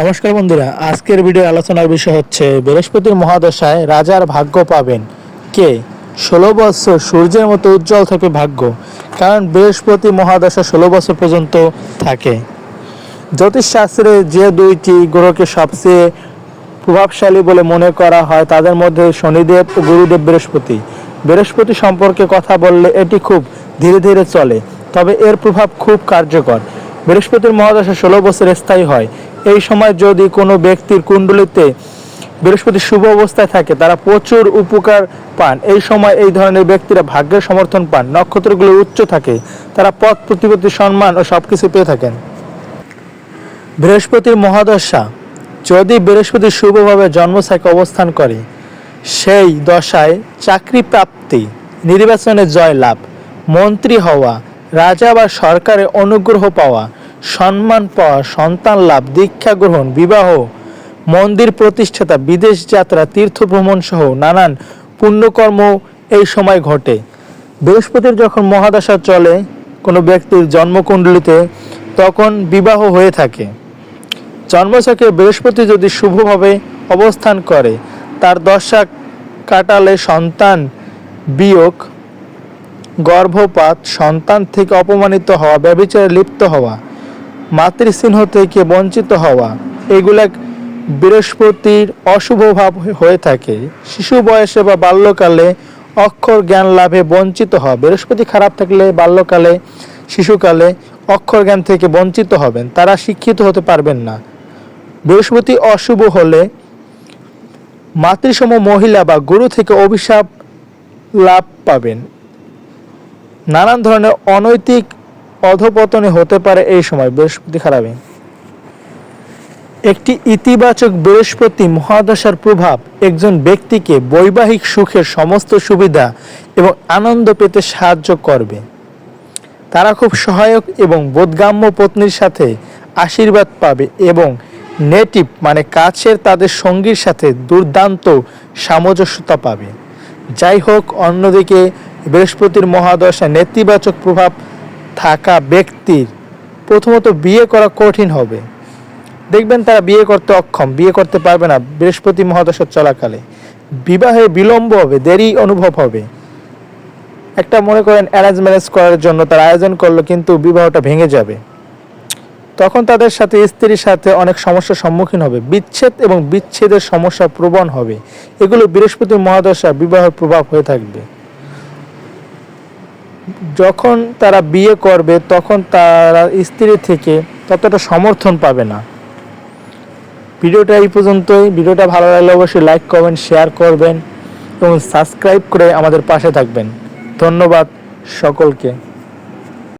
নমস্কার বন্ধুরা, আজকের ভিডিও আলোচনার বিষয় হচ্ছে, বৃহস্পতির মহাদশায় রাজার ভাগ্য পাবেন কে? ষোলো বছর সূর্যের মতো উজ্জ্বল থাকবে ভাগ্য, কারণ বৃহস্পতি মহাদশা ষোলো বছর পর্যন্ত থাকে। জ্যোতিষশাস্ত্রে যে দুইটি গ্রহকে সবচেয়ে প্রভাবশালী বলে মনে করা হয়, তাদের মধ্যে শনিদেব ও গুরুদেব বৃহস্পতি। বৃহস্পতি সম্পর্কে কথা বললে এটি খুব ধীরে ধীরে চলে, তবে এর প্রভাব খুব কার্যকর। বৃহস্পতির মহাদশা ষোলো বছর স্থায়ী হয় এই সময় যদি কোনো ব্যক্তির কুণ্ডলিতে বৃহস্পতি শুভ অবস্থায় থাকে, তারা প্রচুর উপকার পান। এই সময় এই ধরনের ব্যক্তিরা ভাগ্যের সমর্থন পান নক্ষত্রগুলো উচ্চ থাকে, তারা পথ, প্রতিপত্তি, সম্মান ও সবকিছু পেয়ে থাকেন। বৃহস্পতির মহাদশা, যদি বৃহস্পতি শুভভাবে জন্মছাকে অবস্থান করে, সেই দশায় চাকরি প্রাপ্তি, নির্বাচনে জয় লাভ মন্ত্রী হওয়া, রাজা বা সরকারের অনুগ্রহ পাওয়া সম্মান পাওয়া, সন্তান লাভ, দীক্ষা গ্রহণ, বিবাহ, মন্দির প্রতিষ্ঠাতা, বিদেশ যাত্রা, তীর্থ ভ্রমণ সহ নানান পুণ্যকর্ম এই সময় ঘটে। বৃহস্পতির যখন মহাদশা চলে কোনো ব্যক্তির জন্মকুণ্ডলিতে, তখন বিবাহ হয়ে থাকে। জন্মছকে বৃহস্পতি যদি শুভভাবে অবস্থান করে, তার দশা কাটালে সন্তান বিয়োগ, গর্ভপাত, সন্তান থেকে অপমানিত হওয়া ব্যবিচারে লিপ্ত হওয়া মাতৃস্নেহ থেকে বঞ্চিত হওয়া, এগুলা বৃহস্পতির অশুভ ভাব হয়ে থাকে। শিশু বয়সে বা বাল্যকালে অক্ষর জ্ঞান লাভে বঞ্চিত হওয়া। বৃহস্পতি খারাপ থাকলে বাল্যকালে, শিশুকালে অক্ষর জ্ঞান থেকে বঞ্চিত হবেন। তারা শিক্ষিত হতে পারবেন না। বৃহস্পতি অশুভ হলে মাতৃসম মহিলা বা গুরু থেকে অভিশাপ লাভ পাবেন। নানান ধরনের অনৈতিক অধপতনে হতে পারে এই সময়, বৃহস্পতি খারাপে একটি ইতিবাচক বৃহস্পতি মহাদশার প্রভাব একজন ব্যক্তিকে বৈবাহিক সুখের সমস্ত সুবিধা এবং আনন্দ পেতে সাহায্য করবে। তারা খুব সহায়ক এবং বোধগাম্য পত্নীর সাথে আশীর্বাদ পাবে এবং নেটিভ মানে কাছের তাদের সঙ্গীর সাথে দুর্দান্ত সামঞ্জস্যতা পাবে। যাই হোক, অন্যদিকে বৃহস্পতির মহাদশা নেতিবাচক প্রভাব থাকা ব্যক্তির প্রথমত বিয়ে করা কঠিন হবে। দেখবেন তারা বিয়ে করতে অক্ষম, বিয়ে করতে পারবে না বৃহস্পতি মহাদশা চলাকালে। বিবাহে বিলম্ব হবে, দেরি অনুভব হবে। একটা মনে করেন অ্যারেঞ্জ ম্যারেজ করার জন্য তারা আয়োজন করল, কিন্তু বিবাহটা ভেঙে যাবে। তখন তাদের সাথে, স্ত্রীর সাথে অনেক সমস্যার সম্মুখীন হবে। বিচ্ছেদ এবং বিচ্ছেদের সমস্যা প্রবণ হবে। এগুলো বৃহস্পতি মহাদশা বিবাহের প্রভাব হয়ে থাকবে। যখন তারা বিয়ে করবে, তখন তারা স্ত্রী থেকে ততটা সমর্থন পাবে না। ভিডিওটা এই পর্যন্তই। ভিডিওটা ভালো লাগলে অবশ্যই লাইক করবেন শেয়ার করবেন এবং সাবস্ক্রাইব করে আমাদের পাশে থাকবেন। ধন্যবাদ সকলকে।